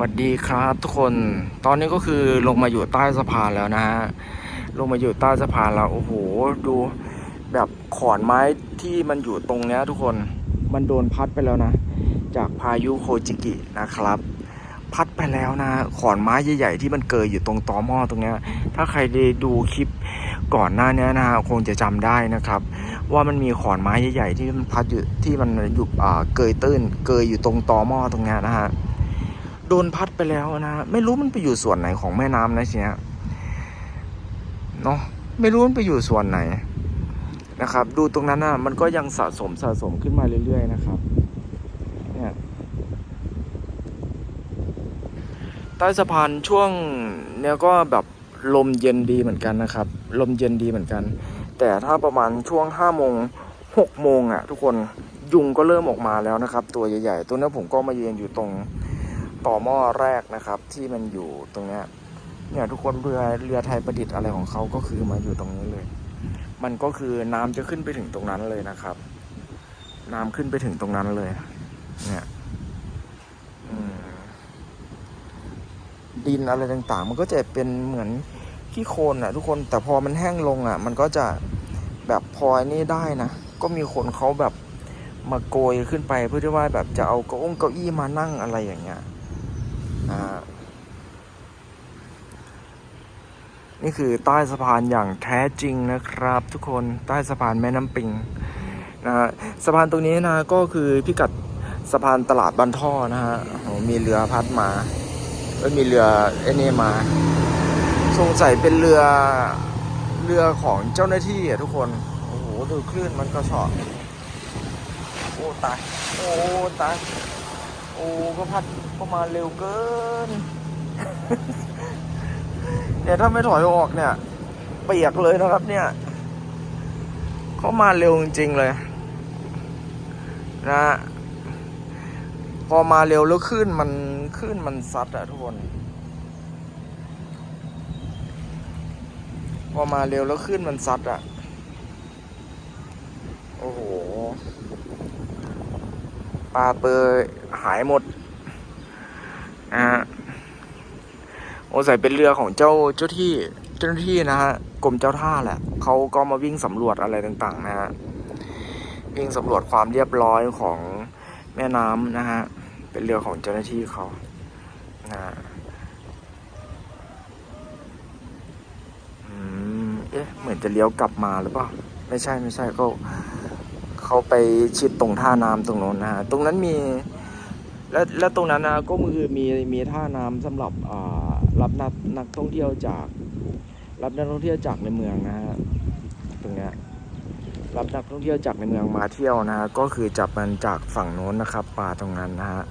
วัสดีครับทุกคนตอนนี้ก็คือลงมาอยู่ใต้สะพานแล้วนะฮะลงมาอยู่ใต้สะพานแล้วโอ้โหดูแบบขอนไม้ที่มันอยู่ตรงเนี้ยทุกคนมันโดนพัดไปแล้วนะ จากพายุโคจิกินะครับ พัดไปแล้วนะ ขอนไม้ใหญ่ๆที่มันเกยอยู่ตรงตอหม้อตรงเนี้ย ถ้าใครได้ดูคลิปก่อนหน้านี้นะฮะคงจะจำได้นะครับ ว่ามันมีขอนไม้ใหญ่ๆที่มันพัดอยู่ที่มันอยู่เกยตื้น เกยอยู่ตรงตอหม้อตรงเนี้ยนะฮะ โดนพัดไปแล้วนะไม่รู้มันไปอยู่ส่วนไหนของแม่น้ำนะทีเนี้ยเนาะไม่รู้มันไปอยู่ส่วนไหนนะครับ ดูตรงนั้นนะมันก็ยังสะสมสะสมขึ้นมาเรื่อย ๆ นะครับเนี่ยใต้สะพานช่วงเนี้ยก็แบบลมเย็นดีเหมือนกันนะครับ ลมเย็นดีเหมือนกัน แต่ถ้าประมาณช่วงห้าโมงหกโมงอะ ทุกคนยุงก็เริ่มออกมาแล้วนะครับ ตัวใหญ่ ๆ ตัวนี้ผมก็มายืนอยู่ตรง ต่อหม้อแรกนะครับ ที่มันอยู่ตรงเนี้ยเนี่ยทุกคนเรือเรือไทยประดิษฐ์อะไรของเขาก็คือมาอยู่ตรงนี้เลย มันก็คือน้ำจะขึ้นไปถึงตรงนั้นเลยนะครับ น้ำขึ้นไปถึงตรงนั้นเลย เนี่ยดินอะไรต่างๆ มันก็จะเป็นเหมือนขี้โคลนอะ ทุกคนแต่พอมันแห้งลงอะ มันก็จะแบบพออันนี้ได้นะก็มีคนเขาแบบมาโกยขึ้นไปเพื่อที่ว่าแบบจะเอาเก้าองเก้าอี้มานั่งอะไรอย่างเงี้ย นะฮะนี่คือใต้สะพานอย่างแท้จริงนะครับ ทุกคนใต้สะพานแม่น้ำปิงนะฮะสะพานตรงนี้นะก็คือพิกัดสะพานตลาดบันท่อนะฮะโอ้มีเรือพัดมาเอ้ยมีเรือไอ้นี่มาสงสัยเป็นเรือเรือของเจ้าหน้าที่อะทุกคน โอ้โหดูคลื่นมันก็ชอบโอ้ตาย โอ้ตาย อ้ก็พัดก็มาเร็วเกิน เนี่ยถ้าไม่ถอยออกเนี่ย เปียกเลยนะครับ เนี่ย เขามาเร็วจริง ๆ เลย นะพอมาเร็วแล้วขึ้นมันขึ้นมันซัดอะทุกคนพอมาเร็วแล้วขึ้นมันซัดอะโอ้โหปลาเปอร์ หายหมดนะฮะโอ้ใส่เป็นเรือของเจ้าเจ้าที่เจ้าหน้าที่นะฮะกรมเจ้าท่าแหละเขาก็มาวิ่งสำรวจอะไรต่างๆ นะฮะวิ่งสำรวจความเรียบร้อยของแม่น้ำนะฮะเป็นเรือของเจ้าหน้าที่เขานะอืมเอ๊ะเหมือนจะเลี้ยวกลับมาหรือเปล่าไม่ใช่ไม่ใช่ก็เขาไปชิดตรงท่าน้ำตรงโน้นนะฮะตรงนั้นมี และและตรงนั้นนะก็คือมีมีท่าน้ำสำหรับรับนักนักท่องเที่ยวจาก รับนักท่องเที่ยวจากในเมืองนะฮะตรงนี้รับนักท่องเที่ยวจากในเมืองมาเที่ยวนะฮะก็คือจับมันจากฝั่งโน้นนะครับป่าตรงนั้นนะฮะ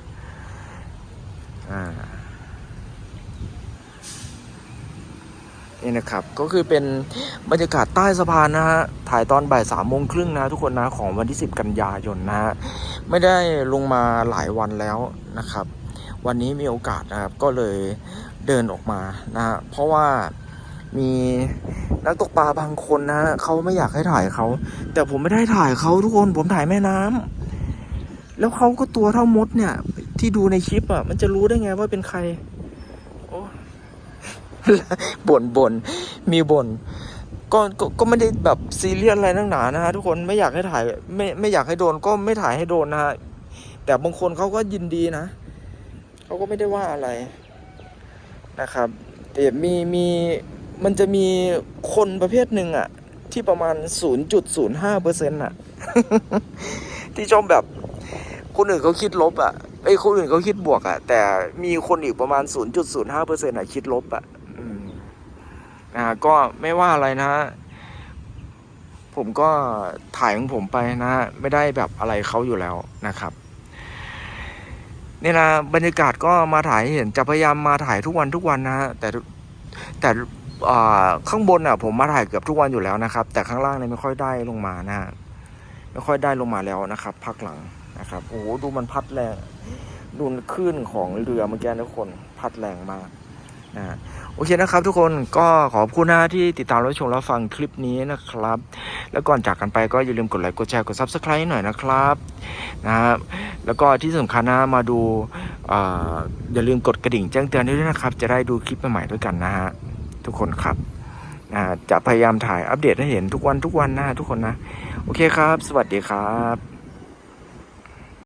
อ่า นี่นะครับ ก็คือเป็นบรรยากาศใต้สะพานนะฮะ ถ่ายตอนบ่ายสามโมงครึ่งนะทุกคนนะของวันที่ 10 กันยายนนะฮะ ไม่ได้ลงมาหลายวันแล้วนะครับ วันนี้มีโอกาสนะครับ ก็เลยเดินออกมานะฮะ เพราะว่ามีนักตกปลาบางคนนะฮะเขาไม่อยากให้ถ่ายเขา แต่ผมไม่ได้ถ่ายเขาทุกคน ผมถ่ายแม่น้ำแล้วเขาก็ตัวเท่ามดเนี่ย ที่ดูในคลิปอะ มันจะรู้ได้ไงว่าเป็นใคร บ่นบ่นมีบ่นก็ก็ก็ไม่ได้แบบซีเรียสอะไรนักหนานะฮะทุกคนไม่อยากให้ถ่ายไม่ไม่อยากให้โดนก็ไม่ถ่ายให้โดนนะฮะแต่บางคนเขาก็ยินดีนะเขาก็ไม่ได้ว่าอะไรนะครับแต่มีมีมันจะมีคนประเภทหนึ่งอะที่ประมาณ 0.05เปอร์เซ็นต์อะที่ชอบแบบคนอื่นเขาคิดลบอะไอ้คนอื่นเขาคิดบวกอะแต่มีคนอีกประมาณ 0.05เปอร์เซ็นต์อะคิดลบอะ อืมอ่าก็ไม่ว่าอะไรนะผมก็ถ่ายของผมไปนะไม่ได้แบบอะไรเขาอยู่แล้วนะครับนี่นะบรรยากาศก็มาถ่ายให้เห็นจะพยายามมาถ่ายทุกวันทุกวันนะฮะแต่แต่ข้างบนอะ ผมมาถ่ายเกือบทุกวันอยู่แล้วนะครับ แต่ข้างล่างเนี่ยไม่ค่อยได้ลงมานะฮะไม่ค่อยได้ลงมาแล้วนะครับ พักหลังนะครับโอ้โหดูมันพัดแรงดูคลื่นของเรือเมื่อกี้ทุกคนพัดแรงมาก นะโอเคนะครับทุกคนก็ขอบคุณนะที่ติดตามรับชมรับฟังคลิปนี้นะครับ แล้วก่อนจากกันไปก็อย่าลืมกดไลค์กดแชร์กด subscribe หน่อยนะครับนะครับแล้วก็ที่สำคัญนะมาดูออย่าลืมกดกระดิ่งแจ้งเตือนด้วยนะครับ จะได้ดูคลิปใหม่ๆด้วยกันนะฮะทุกคนครับจะพยายามถ่ายอัปเดตให้เห็นทุกวันทุกวันนะทุกคนนะ โอเคครับ สวัสดีครับ